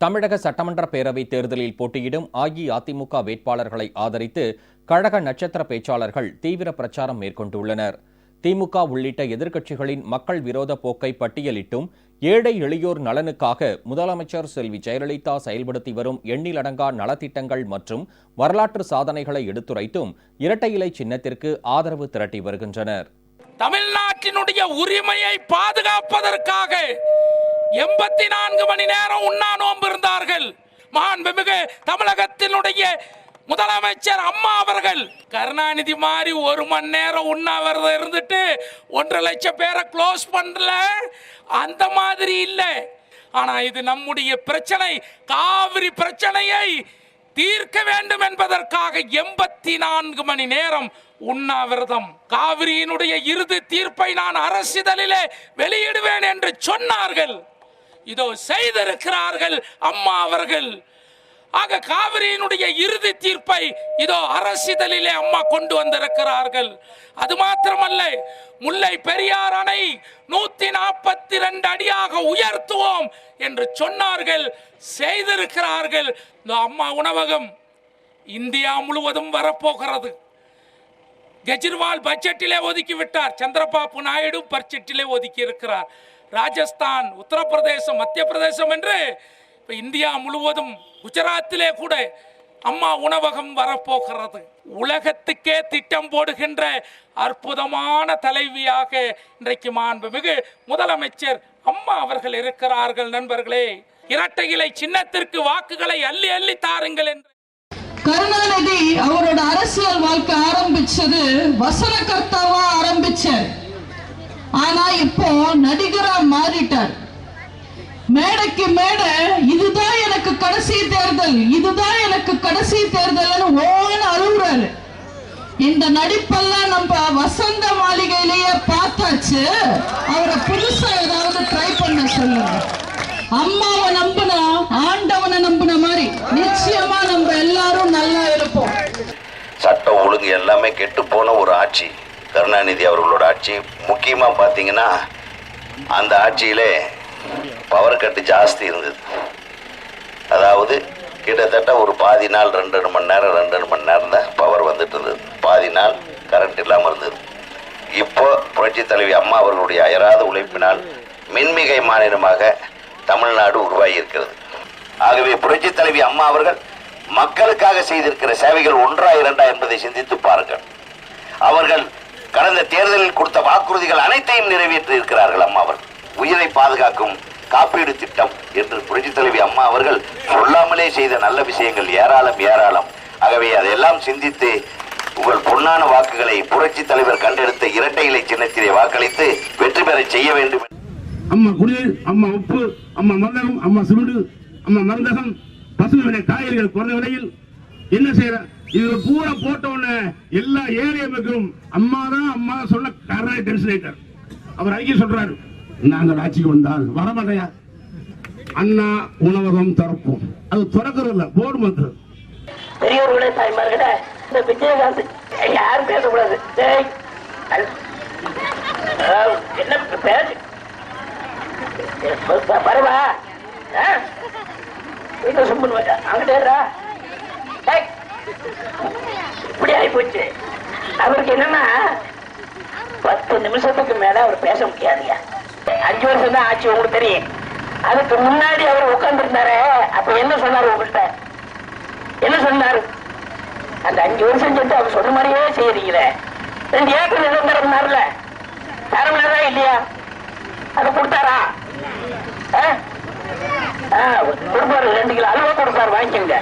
தமிழக சட்டமன்ற பேரவைத் தேர்தலில் போட்டியிடும் அஇஅதிமுக வேட்பாளர்களை ஆதரித்து கழக நட்சத்திர பேச்சாளர்கள் தீவிர பிரச்சாரம் மேற்கொண்டுள்ளனர். திமுக உள்ளிட்ட எதிர்க்கட்சிகளின் மக்கள் விரோத போக்கை பட்டியலிட்டும் ஏழை எளியோர் நலனுக்காக முதலமைச்சர் செல்வி ஜெயலலிதா செயல்படுத்தி வரும் எண்ணிலடங்கா நலத்திட்டங்கள் மற்றும் வரலாற்று சாதனைகளை எடுத்துரைத்தும் இரட்டை இலை சின்னத்திற்கு ஆதரவு திரட்டி வருகின்றனர். தமிழ்நாட்டினுடைய உரிமையை பாதுகாப்பதற்காக எண்பத்தி நான்கு மணி நேரம் உண்ணா நோன்பு இருந்தார்கள். மாண்புமிகு தமிழகத்தினுடைய முதலமைச்சர் அம்மா அவர்கள். கருணாநிதி மாதிரி ஒரு மணி நேரம் உண்ணாவிரதம் இருந்துட்டு ஒன்றரை லட்சம் பேரை க்ளோஸ் பண்ணல. அந்த மாதிரி இல்லை. ஆனால் இது நம்முடைய பிரச்சனை. காவிரி பிரச்சனையை தீர்க்க வேண்டும் என்பதற்காக எண்பத்தி நான்கு மணி நேரம் உண்ணாவிரதம் காவிரியினுடைய இறுதி தீர்ப்பை நான் அரசிதழிலே வெளியிடுவேன் என்று சொன்னார்கள். இதோ செய்திருக்கிறார்கள் அம்மா அவர்கள். ஆக காவிரியினுடைய இறுதி தீர்ப்பை இதோ அரசிதழிலே அம்மா கொண்டு வந்திருக்கிறார்கள். அது மாத்திரமல்ல முல்லை பெரியார் அணை நூத்தி நாற்பத்தி ரெண்டு அடியாக உயர்த்துவோம் என்று சொன்னார்கள் செய்திருக்கிறார்கள். இந்த அம்மா உணவகம் இந்தியா முழுவதும் வரப்போகிறது. கெஜ்ரிவால் பட்ஜெட்டிலே ஒதுக்கி விட்டார் சந்திரபாபு நாயுடு பட்ஜெட்டிலே ஒதுக்கி இருக்கிறார் ராஜஸ்தான் உத்தரப்பிரதேசம் மத்திய பிரதேசம் என்று இப்போ இந்தியா முழுவதும் குஜராத்திலே கூட அம்மா உணவகம் வரப்போகிறது. உலகத்துக்கே திட்டம் போடுகின்ற அற்புதமான தலைவியாக இன்றைக்கு மாண்புமிகு முதலமைச்சர் அம்மா அவர்கள் இருக்கிறார்கள் நண்பர்களே. இரட்டை இலை சின்னத்திற்கு வாக்குகளை அள்ளி அள்ளி தாருங்கள் என்று கருணாநிதி அவரோட அரசியல் வாழ்க்கை ஆரம்பிச்சது வசனகர்த்தாவா ஆரம்பிச்சார். ஆனா இப்போ நடிகரா மாறிட்டார். மேடைக்கு மேடை இதுதான் எனக்கு கடைசி தேர்தல் இதுதான் எனக்கு கடைசி தேர்தல்னு ஓன அழுகுறாரு இந்த நடிப்பெல்லாம் நம்ம வசந்த மாளிகையிலேயே பார்த்தாச்சு. அவரை புதுசா ஏதாவது ட்ரை பண்ண சொல்லுங்க. அம்மாவை நம்பினா ஆண்டவனை நம்பின மாதிரி நிச்சயமா நம்ம எல்லாம் ஒழுங்கு எல்லாமே கெட்டு போன ஒரு ஆட்சி கருணாநிதி அவர்களோட ஆட்சி. முக்கியமாக பார்த்தீங்கன்னா அந்த ஆட்சியிலே பவர் கட்டு ஜாஸ்தி இருந்தது. அதாவது கிட்டத்தட்ட ஒரு பாதி நாள் ரெண்டு ரெண்டு மணி நேரம் ரெண்டு ரெண்டு மணி நேரம் தான் பவர் வந்துட்டு இருந்தது. பாதி நாள் கரண்ட் இல்லாமல் இருந்தது. இப்போ புரட்சி தலைவி அம்மா அவர்களுடைய அயராத உழைப்பினால் மின்மிகை மாநிலமாக தமிழ்நாடு உருவாகி இருக்கிறது. ஆகவே புரட்சி தலைவி அம்மா அவர்கள் மக்களுக்காக செய்திருக்கிற சேவைகள் ஒன்றா இரண்டா என்பதை சிந்தித்து பாருங்கள். அவர்கள் கடந்த தேர்தலில் கொடுத்த வாக்குறுதிகள் அனைத்தையும் நிறைவேற்றி இருக்கிறார்கள் அம்மா அவர் உயிரை பாதுகாக்கும் காப்பீடு திட்டம் என்று புரட்சி தலைவி அம்மா அவர்கள் சொல்லாமலே செய்த நல்ல விஷயங்கள் ஏராளம் ஏராளம். ஆகவே அதையெல்லாம் சிந்தித்து உங்கள் பொன்னான வாக்குகளை புரட்சி தலைவர் கண்டெடுத்த இரட்டை இலை சின்னத்திலே வாக்களித்து வெற்றி பெற செய்ய வேண்டும். அம்மா குடிநீர் அம்மா உப்பு அம்மா மந்தகம் அம்மா சுருடு அம்மா மந்தகம் பசுமை விலை காய்கறிகள் குறைந்த விலையில் என்ன செய்யற? இது பூரா போட்ட உடனே எல்லா ஏரியா மக்களும் அம்மா தான் அம்மா சொன்ன கரணை டென்ஷன் ஆயிட்டார். அவர் அறிக்கை சொல்றாரு. நாங்கள் ஆட்சிக்கு வந்தால் வரமாட்டையா? அண்ணா உணவகம் திறப்போம். அது திறக்கிறது இல்ல போர்டு மந்திரம் பெரியவர்களே தாய்மார்களே இந்த விஜயகாந்த் யாரும் பேசக்கூடாது. என்ன பேசு பரவா. வீட்டுல சும்மன் அங்கிட்டா இப்படி ஆகி போச்சு. அவருக்கு என்னன்னா பத்து நிமிஷத்துக்கு மேல அவர் பேச முடியாதுயா அஞ்சு வருஷம் தான் ஆச்சு உங்களுக்கு தெரியும். அதுக்கு முன்னாடி அவர் உட்கார்ந்து இருந்தாரு அப்ப என்ன சொன்னாரு உங்கள்கிட்ட என்ன சொன்னாரு? அந்த அஞ்சு வருஷம் சென்று அவர் சொன்ன மாதிரியே செய்யறீங்களே. ரெண்டு ஏக்கர் நிரந்தரம்னார்ல தரம்லதா இல்லையா? அதை கொடுத்தாரா? ஆ? ஆ, கொடுப்பாரு ரெண்டு கிலோ அல்வா கொடுப்பாரு வாங்கிக்கோங்க.